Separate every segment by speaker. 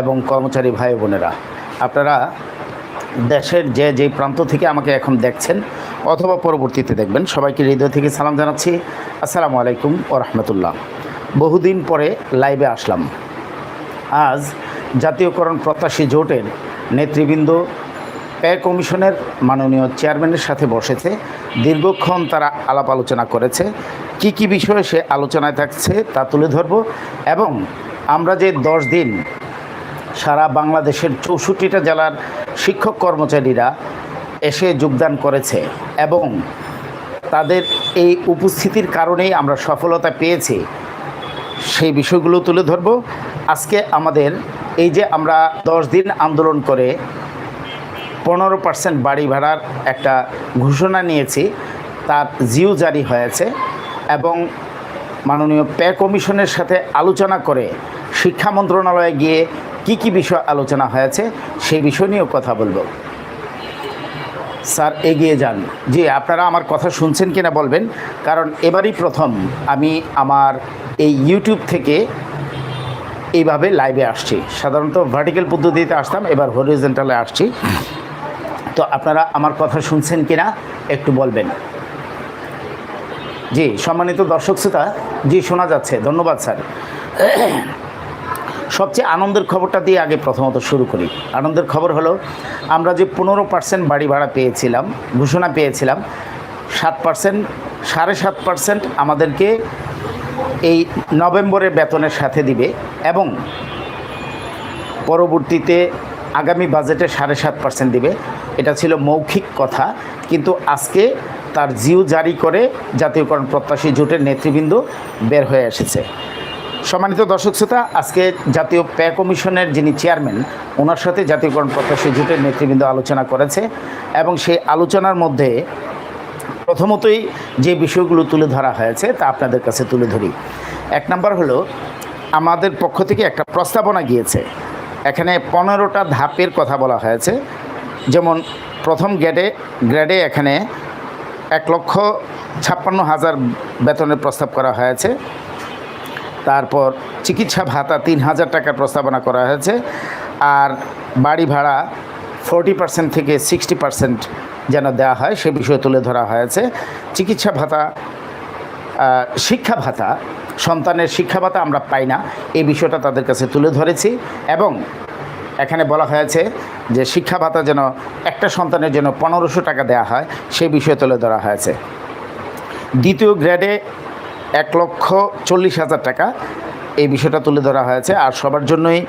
Speaker 1: এবং কর্মচারী ভাই বোনেরা। আপনারা দেশের যে যে প্রান্ত থেকে আমাকে এখন দেখছেন অথবা পরবর্তীতে দেখবেন, সবাইকে হৃদয় থেকে সালাম জানাচ্ছি। আসসালামু আলাইকুম ও রহমতুল্লাহ। বহুদিন পরে লাইভে আসলাম। আজ জাতীয়করণ প্রত্যাশী জোটের নেতৃবৃন্দ ব্যয় কমিশনের মাননীয় চেয়ারম্যানের সাথে বসেছে। দীর্ঘক্ষণ তারা আলাপ আলোচনা করেছে। কি কি বিষয়ে সে আলোচনায় থাকছে তা তুলে ধরব এবং আমরা যে দশ দিন সারা বাংলাদেশের চৌষট্টিটা জেলার শিক্ষক কর্মচারীরা এসে যোগদান করেছে এবং তাদের এই উপস্থিতির কারণেই আমরা সফলতা পেয়েছি, সেই বিষয়গুলো তুলে ধরব। আজকে আমাদের এই যে আমরা দশ দিন আন্দোলন করে পনেরো পার্সেন্ট বাড়ি ভাড়ার একটা ঘোষণা নিয়েছি, তার জিও জারি হয়েছে এবং মাননীয় পে কমিশনের সাথে আলোচনা করে শিক্ষা মন্ত্রণালয়ে গিয়ে কি কি বিষয় আলোচনা হয়েছে সেই বিষয় নিয়েও কথা বলব। স্যার, এগিয়ে যান। যে আপনারা আমার কথা শুনছেন কিনা বলবেন? কারণ এবারই প্রথম আমি আমার এই ইউটিউব থেকে এইভাবে লাইভে আসছি। সাধারণত ভার্টিক্যাল পদ্ধতিতে আসতাম, এবার হরিজেন্টালে আসছি। তো আপনারা আমার কথা শুনছেন কিনা একটু বলবেন। জি, সম্মানিত দর্শক শ্রোতা, জি, শোনা যাচ্ছে। ধন্যবাদ, স্যার। সবচেয়ে আনন্দের খবরটা দিয়ে আগে প্রথমত শুরু করি। আনন্দের খবর হলো, আমরা যে পনেরো পার্সেন্ট বাড়ি ভাড়া পেয়েছিলাম, ঘোষণা পেয়েছিলাম, সাত পার্সেন্ট, সাড়ে সাত পার্সেন্ট আমাদেরকে এই নভেম্বরের বেতনের সাথে দিবে এবং পরবর্তীতে আগামী বাজেটে সাড়ে সাত পার্সেন্ট দিবে। এটা ছিল মৌখিক কথা, কিন্তু আজকে তার জিও জারি করে জাতীয়করণ প্রত্যাশী জোটের নেতৃবৃন্দ বের হয়ে এসেছে। সম্মানিত দর্শক শ্রোতা, আজকে জাতীয় প্যা কমিশনের যিনি চেয়ারম্যান, ওনার সাথে জাতীয়করণ প্রত্যাশী জোটের নেতৃবৃন্দ আলোচনা করেছে এবং সেই আলোচনার মধ্যে প্রথমতই যে বিষয়গুলো তুলে ধরা হয়েছে তা আপনাদের কাছে তুলে ধরি। এক নম্বর হলো, আমাদের পক্ষ থেকে একটা প্রস্তাবনা গিয়েছে। এখানে পনেরোটা ধাপের কথা বলা হয়েছে। যেমন প্রথম গ্রেডে গ্রেডে এখানে এক লক্ষ ছাপ্পান্ন হাজার বেতনের প্রস্তাব করা হয়েছে। তারপর চিকিৎসা ভাতা তিন হাজার টাকার প্রস্তাবনা করা হয়েছে। আর বাড়ি ভাড়া ফোরটি পার্সেন্ট থেকে সিক্সটি পার্সেন্ট যেন দেওয়া হয়, সে বিষয়ে তুলে ধরা হয়েছে। চিকিৎসা ভাতা শিক্ষা ভাতা, সন্তানের শিক্ষা ভাতা আমরা পাই না, এই বিষয়টা তাদের কাছে তুলে ধরেছি। এবং এখানে বলা হয়েছে যে শিক্ষা ভাতা যেন একটা সন্তানের জন্য পনেরোশো টাকা দেওয়া হয়, সেই বিষয়ে তুলে ধরা হয়েছে। দ্বিতীয় গ্রেডে এক লক্ষ চল্লিশ হাজার টাকা, এই বিষয়টা তুলে ধরা হয়েছে। আর সবার জন্যই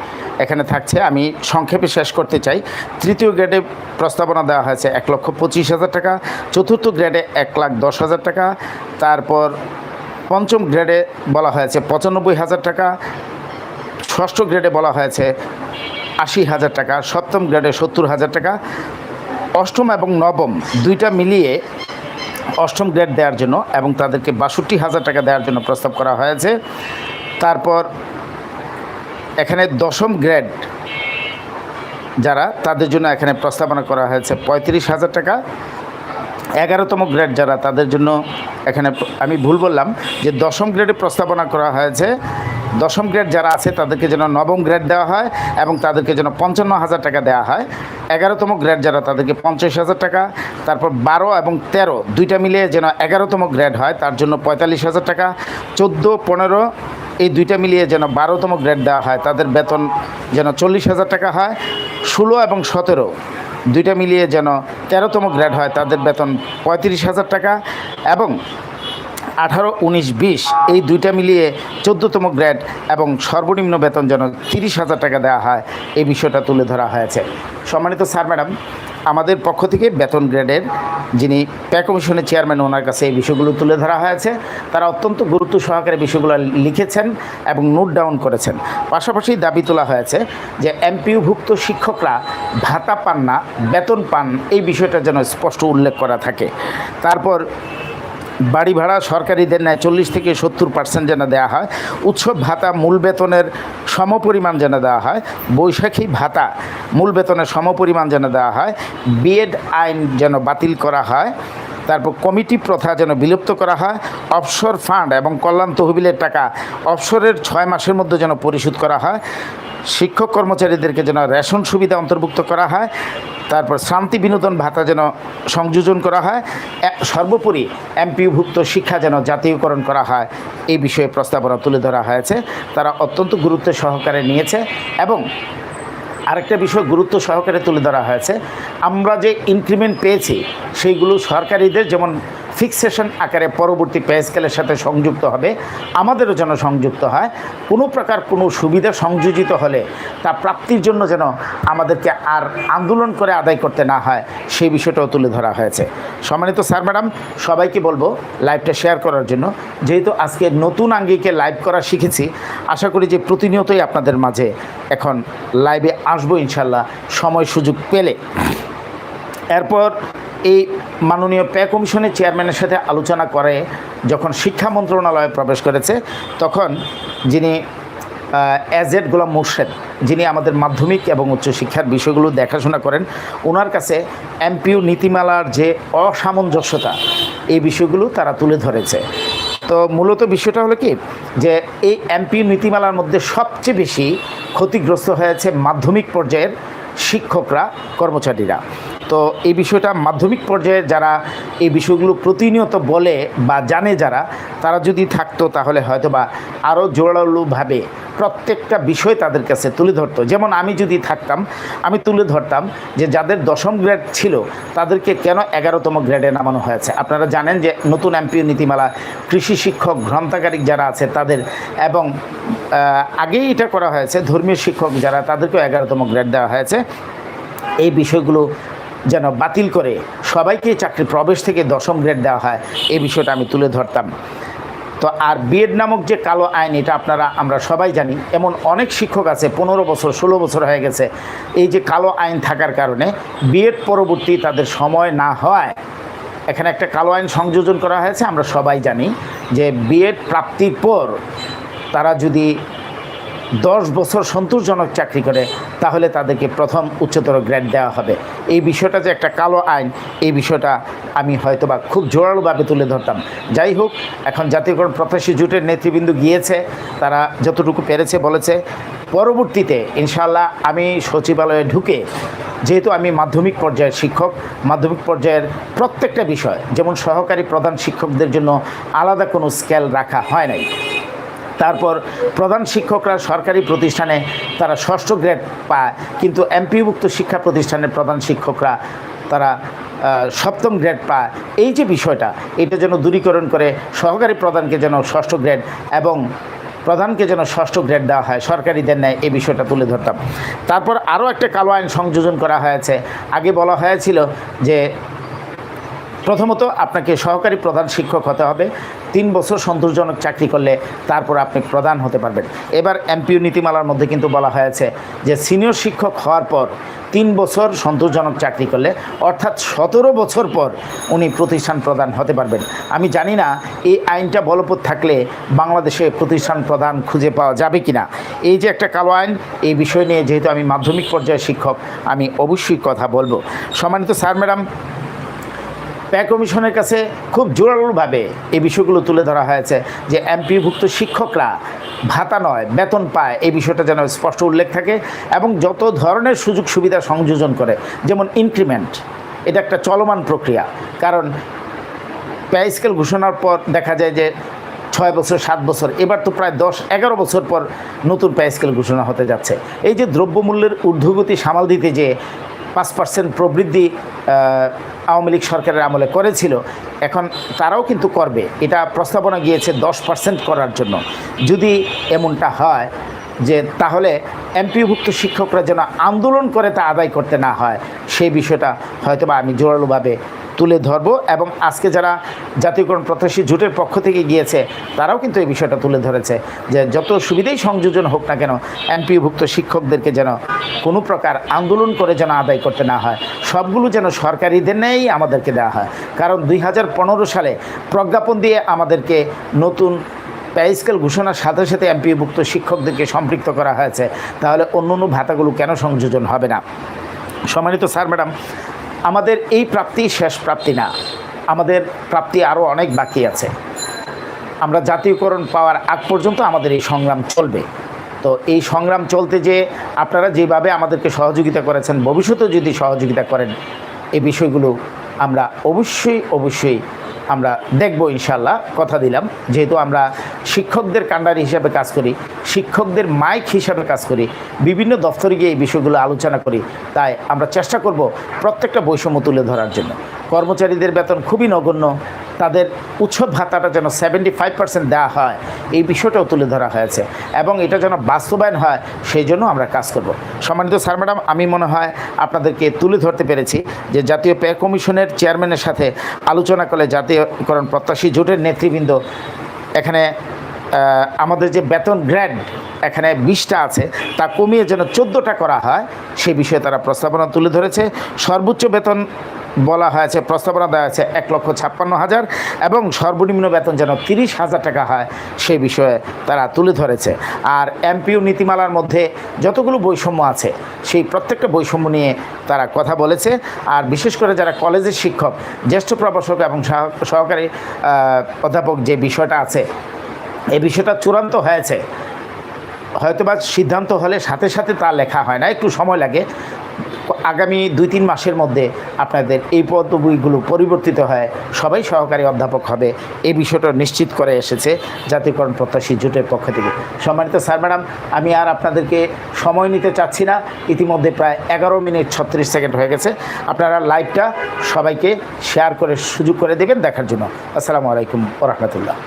Speaker 1: এখানে থাকছে, আমি সংক্ষেপে শেষ করতে চাই। তৃতীয় গ্রেডে প্রস্তাবনা দেওয়া হয়েছে এক লক্ষ পঁচিশ হাজার টাকা, চতুর্থ গ্রেডে এক লাখ দশ হাজার টাকা, তারপর পঞ্চম গ্রেডে বলা হয়েছে পঁচানব্বই হাজার টাকা, ষষ্ঠ গ্রেডে বলা হয়েছে আশি হাজার টাকা, সপ্তম গ্রেডে সত্তর হাজার টাকা। অষ্টম এবং নবম দুইটা মিলিয়ে অষ্টম গ্রেড দেওয়ার জন্য এবং তাদেরকে বাষট্টি হাজার টাকা দেওয়ার জন্য প্রস্তাব করা হয়েছে। তারপর এখানে দশম গ্রেড যারা, তাদের জন্য এখানে প্রস্তাবনা করা হয়েছে পঁয়ত্রিশ হাজার টাকা। এগারোতম গ্রেড যারা, তাদের জন্য এখানে আমি ভুল বললাম যে দশম গ্রেডে প্রস্তাবনা করা হয়েছে। দশম গ্রেড যারা আছে, তাদেরকে যেন নবম গ্রেড দেওয়া হয় এবং তাদেরকে যেন পঞ্চান্ন হাজার টাকা দেওয়া হয়। এগারোতম গ্রেড যারা, তাদেরকে পঞ্চাশ হাজার টাকা। তারপর বারো এবং তেরো, দুইটা মিলিয়ে যেন এগারোতম গ্রেড হয়, তার জন্য পঁয়তাল্লিশ হাজার টাকা। চোদ্দ, পনেরো, এই দুইটা মিলিয়ে যেন বারোতম গ্রেড দেওয়া হয়, তাদের বেতন যেন চল্লিশ হাজার টাকা হয়। ষোলো এবং সতেরো, দুইটা মিলিয়ে যেন তেরোতম গ্রেড হয়, তাদের বেতন পঁয়ত্রিশ হাজার টাকা। এবং আঠারো, উনিশ, বিশ, এই দুইটা মিলিয়ে চোদ্দোতম গ্রেড এবং সর্বনিম্ন বেতন যেন তিরিশ হাজার টাকা দেওয়া হয়, এই বিষয়টা তুলে ধরা হয়েছে। সম্মানিত স্যার, ম্যাডাম, আমাদের পক্ষ থেকে বেতন গ্রেডের যিনি পে কমিশনের চেয়ারম্যান, ওনার কাছে এই বিষয়গুলো তুলে ধরা হয়েছে। তারা অত্যন্ত গুরুত্ব সহকারে বিষয়গুলো লিখেছেন এবং নোট ডাউন করেছেন। পাশাপাশি দাবি তোলা হয়েছে যে এমপিউভুক্ত শিক্ষকরা ভাতা পান না, বেতন পান, এই বিষয়টা যেন স্পষ্ট উল্লেখ করা থাকে। তারপর বাড়ি ভাড়া সরকারিদের নেয় চল্লিশ থেকে সত্তর পার্সেন্ট যেন দেওয়া হয়। উৎসব ভাতা, মূল বেতনের সমপরিমাণ যেন দেওয়া হয়। বৈশাখী ভাতা, মূল বেতনের সমপরিমাণ যেন দেওয়া হয়। বিএড আইন যেন বাতিল করা হয়। তারপর কমিটি প্রথা যেন বিলুপ্ত করা হয় অফশোর ফান্ড এবং কল্যাণ তহবিলের টাকা অফশোরের ছয় মাসের মধ্যে যেন পরিশোধ করা হয়, শিক্ষক কর্মচারীদেরকে যেন রেশন সুবিধা অন্তর্ভুক্ত করা হয়, তারপর শান্তি বিনোদন ভাতা যেন সংযোজন করা হয় সর্বোপরি এমপিভুক্ত শিক্ষা যেন জাতীয়করণ করা হয়, এই বিষয়ে প্রস্তাবনা তুলে ধরা হয়েছে। তারা অত্যন্ত গুরুত্ব সহকারে নিয়েছে এবং আরেকটা বিষয় গুরুত্ব সহকারে তুলে ধরা হয়েছে। আমরা যে ইনক্রিমেন্ট পেয়েছি সেইগুলো সরকারিদের যেমন ফিক্সেশন আকারে পরবর্তী পে স্কেলের সাথে সংযুক্ত হবে। আমাদেরও যেন সংযুক্ত হয়। কোনো প্রকার কোনো সুবিধা সংযোজিত হলে তা প্রাপ্তির জন্য যেন আমাদেরকে আর আন্দোলন করে আদায় করতে না হয়, সেই বিষয়টাও তুলে ধরা হয়েছে। সম্মানিত স্যার, ম্যাডাম, সবাইকে বলব লাইভটা শেয়ার করার জন্য। যেহেতু আজকে নতুন আঙ্গিকে লাইভ করা শিখেছি, আশা করি যে প্রতিনিয়তই আপনাদের মাঝে এখন লাইভে আসব ইনশাল্লাহ। সময় সুযোগ পেলে। এরপর এই মাননীয় পে কমিশনের চেয়ারম্যানের সাথে আলোচনা করে যখন শিক্ষা মন্ত্রণালয়ে প্রবেশ করেছে, তখন যিনি এজেড গোলাম মোর্শেদ, যিনি আমাদের মাধ্যমিক এবং উচ্চশিক্ষার বিষয়গুলো দেখাশোনা করেন ওনার কাছে এমপিউ নীতিমালার যে অসামঞ্জস্যতা, এই বিষয়গুলো তারা তুলে ধরেছে। তো মূলত বিষয়টা হলো কি, যে এই এমপি নীতিমালার মধ্যে সবচেয়ে বেশি ক্ষতিগ্রস্ত হয়েছে মাধ্যমিক পর্যায়ের শিক্ষকরা, কর্মচারীরা। তো এই বিষয়টা মাধ্যমিক পর্যায়ে যারা এই বিষয়গুলো প্রতিনিয়ত বলে বা জানে যারা, তারা যদি থাকতো তাহলে হয়তো বা আরও জোরালোভাবে প্রত্যেকটা বিষয় তাদের কাছে তুলে ধরতো। যেমন আমি যদি থাকতাম, আমি তুলে ধরতাম যে যাদের দশম গ্রেড ছিল, তাদেরকে কেন এগারোতম গ্রেডে নামানো হয়েছে? আপনারা জানেন যে নতুন এমপিও নীতিমালা, কৃষি শিক্ষক, গ্রন্থাগারিক যারা আছে তাদের এবং আগেই এটা করা হয়েছে, ধর্মীয় শিক্ষক যারা, তাদেরকেও এগারোতম গ্রেড দেওয়া হয়েছে। এই বিষয়গুলো যেন বাতিল করে সবাইকে চাকরি প্রবেশ থেকে দশম গ্রেড দেওয়া হয়, এই বিষয়টা আমি তুলে ধরতাম। তো আর বিএড নামক যে কালো আইন, এটা আপনারা, আমরা সবাই জানি, এমন অনেক শিক্ষক আছে, পনেরো বছর, ষোলো বছর হয়ে গেছে, এই যে কালো আইন থাকার কারণে বিএড পরবর্তী তাদের সময় না হয়। এখানে একটা কালো আইন সংযোজন করা হয়েছে, আমরা সবাই জানি যে বিএড প্রাপ্তির পর তারা যদি দশ বছর সন্তোষজনক চাকরি করে, তাহলে তাদেরকে প্রথম উচ্চতর গ্রেড দেওয়া হবে। এই বিষয়টা যে একটা কালো আইন, এই বিষয়টা আমি হয়তো বা খুব জোরালোভাবে তুলে ধরতাম। যাই হোক, এখন জাতীয়করণ প্রত্যাশী জোটের নেতৃবৃন্দ গিয়েছে, তারা যতটুকু পেরেছে বলেছে। পরবর্তীতে ইনশাল্লাহ আমি সচিবালয়ে ঢুকে, যেহেতু আমি মাধ্যমিক পর্যায়ের শিক্ষক, মাধ্যমিক পর্যায়ের প্রত্যেকটা বিষয়, যেমন সহকারী প্রধান শিক্ষকদের জন্য আলাদা কোনো স্কেল রাখা হয় নাই। তারপর প্রধান শিক্ষকরা সরকারি প্রতিষ্ঠানে তারা ষষ্ঠ গ্রেড পায়। কিন্তু এমপিভুক্ত শিক্ষা প্রতিষ্ঠানের প্রধান শিক্ষকরা তারা সপ্তম গ্রেড পায়। এই যে বিষয়টা, এটা যেন দূরীকরণ করে সহকারী প্রধানকে যেন ষষ্ঠ গ্রেড এবং প্রধানকে যেন ষষ্ঠ গ্রেড দেওয়া হয়, সরকারিদের ন্যায়, এই বিষয়টা তুলে ধরতাম। তারপর আরও একটা কালো আইন সংযোজন করা হয়েছে। আগে বলা হয়েছিল যে প্রথমত আপনাকে সহকারী প্রধান শিক্ষক হতে হবে। তিন বছর সন্তোষজনক চাকরি করলে তারপর আপনি প্রধান হতে পারবেন। এবার এমপিউ নীতিমালার মধ্যে কিন্তু বলা হয়েছে যে সিনিয়র শিক্ষক হওয়ার পর তিন বছর সন্তোষজনক চাকরি করলে অর্থাৎ সতেরো বছর পর উনি প্রতিষ্ঠান প্রদান হতে পারবেন। আমি জানি না এই আইনটা বলবৎ থাকলে বাংলাদেশে প্রতিষ্ঠান প্রদান খুঁজে পাওয়া যাবে কি না এই যে একটা কালো আইন, এই বিষয় নিয়ে যেহেতু আমি মাধ্যমিক পর্যায়ের শিক্ষক, আমি অবশ্যই কথা বলব। সম্মানিত স্যার, ম্যাডাম ব্যয় কমিশনের কাছে খুব জোরালোভাবে এই বিষয়গুলো তুলে ধরা হয়েছে যে এমপিভুক্ত শিক্ষকরা ভাতা নয়, বেতন পায়। এই বিষয়টা যেন স্পষ্ট উল্লেখ থাকে এবং যত ধরনের সুযোগ সুবিধা সংযোজন করে, যেমন ইনক্রিমেন্ট, এটা একটা চলমান প্রক্রিয়া। কারণ পে স্কেল ঘোষণার পর দেখা যায় যে ছয় বছর, সাত বছর, এবার তো প্রায় দশ, এগারো বছর পর নতুন পে স্কেল ঘোষণা হতে যাচ্ছে। এই যে দ্রব্যমূল্যের ঊর্ধ্বগতি সামাল দিতে যে পাঁচ পার্সেন্ট প্রবৃদ্ধি আওয়ামী লীগ সরকারের আমলে করেছিল। এখন তারাও কিন্তু করবে। এটা প্রস্তাবনা গিয়েছে দশ পার্সেন্ট করার জন্য। যদি এমনটা হয় যে তাহলে এমপিভুক্ত শিক্ষকরা যেন আন্দোলন করে তা আদায় করতে না হয়, সেই বিষয়টা হয়তোবা আমি জোরালোভাবে তুলে ধরব এবং আজকে যারা জাতীয়করণ প্রত্যাশী জোটের পক্ষ থেকে গিয়েছে, তারাও কিন্তু এই বিষয়টা তুলে ধরেছে যে যত সুবিধাই সংযোজন হোক না কেন এমপিভুক্ত শিক্ষকদেরকে যেন কোনো প্রকার আন্দোলন করে যেন আদায় করতে না হয়, সবগুলো যেন সরকারিদের নেই আমাদেরকে দেওয়া হয়। কারণ দুই হাজার পনেরো সালে প্রজ্ঞাপন দিয়ে আমাদেরকে নতুন পে স্কেল ঘোষণার সাথে সাথে এমপিভুক্ত শিক্ষকদেরকে সম্পৃক্ত করা হয়েছে, তাহলে অন্য অন্য ভাতাগুলো কেন সংযোজন হবে না? সম্মানিত স্যার, ম্যাডাম আমাদের এই প্রাপ্তি শেষ প্রাপ্তি না। আমাদের প্রাপ্তি আরও অনেক বাকি আছে। আমরা জাতীয়করণ পাওয়ার আগ পর্যন্ত আমাদের এই সংগ্রাম চলবে। তো এই সংগ্রাম চলতে যে আপনারা যেভাবে আমাদেরকে সহযোগিতা করেছেন, ভবিষ্যতেও যদি সহযোগিতা করেন, এই বিষয়গুলো আমরা অবশ্যই অবশ্যই আমরা দেখব ইনশাল্লাহ কথা দিলাম। যেহেতু আমরা শিক্ষকদের কাণ্ডারি হিসাবে কাজ করি, শিক্ষকদের মাইক হিসাবে কাজ করি, বিভিন্ন দফতরে গিয়ে এই বিষয়গুলো আলোচনা করি। তাই আমরা চেষ্টা করব প্রত্যেকটা বৈষম্য তুলে ধরার জন্য। কর্মচারীদের বেতন খুবই নগণ্য, তাদের উৎসব ভাতাটা যেন সেভেন্টি ফাইভ পার্সেন্ট দেওয়া হয়, এই বিষয়টাও তুলে ধরা হয়েছে এবং এটা যেন বাস্তবায়ন হয়, সেই জন্য আমরা কাজ করব। সম্মানিত স্যার, ম্যাডাম, আমি মনে হয় আপনাদেরকে তুলে ধরতে পেরেছি যে জাতীয় পে কমিশনের চেয়ারম্যানের সাথে আলোচনা করলে জাতীয়করণ প্রত্যাশী জোটের নেতৃবৃন্দ এখানে আমাদের যে বেতন গ্র্যাড এখানে বিশটা আছে, তা কমিয়ে যেন চোদ্দোটা করা হয়, সেই বিষয়ে তারা প্রস্তাবনা তুলে ধরেছে। সর্বোচ্চ বেতন বলা হয়েছে, প্রস্তাবনা দেওয়া হয়েছে এক লক্ষ ছাপ্পান্ন হাজার এবং সর্বনিম্ন বেতন যেন তিরিশ হাজার টাকা হয়, সেই বিষয়ে তারা তুলে ধরেছে। আর এমপিউ নীতিমালার মধ্যে যতগুলো বৈষম্য আছে, সেই প্রত্যেকটা বৈষম্য নিয়ে তারা কথা বলেছে। আর বিশেষ করে যারা কলেজের শিক্ষক, জ্যেষ্ঠ প্রভাষক এবং সহ- সহকারী অধ্যাপক যে বিষয়টা আছে এই বিষয়টা চূড়ান্ত হয়েছে। হয়তোবা সিদ্ধান্ত হলে সাথে সাথে তা লেখা হয় না, একটু সময় লাগে। আগামী দুই তিন মাসের মধ্যে আপনাদের এই পদবিগুলো পরিবর্তিত হয়, সবাই সহকারী অধ্যাপক হবে, এই বিষয়টা নিশ্চিত করে এসেছে জাতীয়করণ প্রত্যাশী জোটের পক্ষ থেকে। সম্মানিত স্যার, ম্যাডাম, আমি আর আপনাদেরকে সময় নিতে চাচ্ছি না, ইতিমধ্যে প্রায় এগারো মিনিট ছত্রিশ সেকেন্ড হয়ে গেছে। আপনারা লাইভটা সবাইকে শেয়ার করে সুযোগ করে দেবেন দেখার জন্য। আসসালামু আলাইকুম রহমতুল্লাহ।